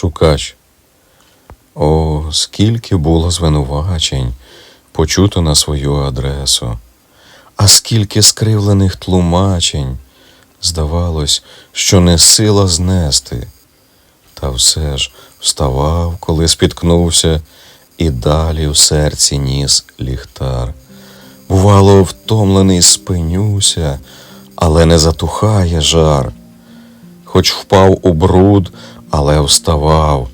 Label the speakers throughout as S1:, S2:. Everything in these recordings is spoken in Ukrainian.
S1: Шукач. О, скільки було звинувачень почуто на свою адресу, а скільки скривлених тлумачень, здавалось, що не сила знести. Та все ж вставав, коли спіткнувся, і далі в серці ніс ліхтар. Бувало, втомлений спинюся, але не затухає жар. Хоч впав у бруд, але вставав,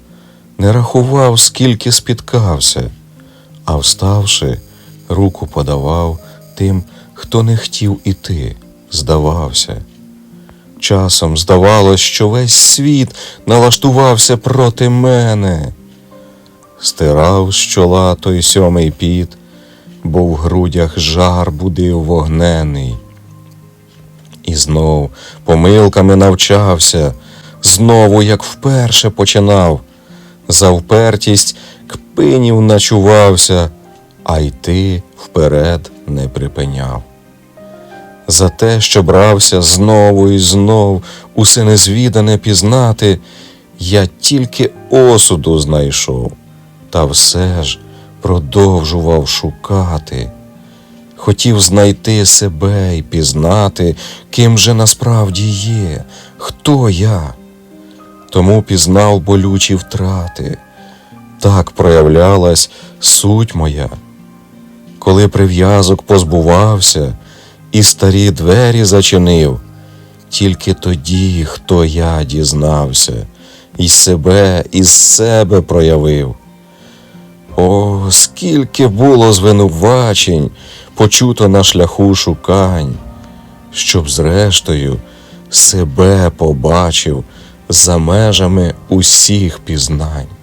S1: не рахував, скільки спіткався, а вставши, руку подавав тим, хто не хотів іти, здавався. Часом здавалось, що весь світ налаштувався проти мене. Стирав з чола той сьомий піт, бо в грудях жар будив вогнений. І знов помилками навчався, знову, як вперше починав, за впертість кпинів начувався, а йти вперед не припиняв. За те, що брався знову і знов усе незвідане пізнати, я тільки осуду знайшов, та все ж продовжував шукати. Хотів знайти себе і пізнати, ким же насправді є, хто я. Тому пізнав болючі втрати. Так проявлялась суть моя. Коли прив'язок позбувався і старі двері зачинив, тільки тоді, хто я дізнався, і себе із себе проявив. О, скільки було звинувачень, почуто на шляху шукань, щоб зрештою себе побачив за межами усіх пізнань.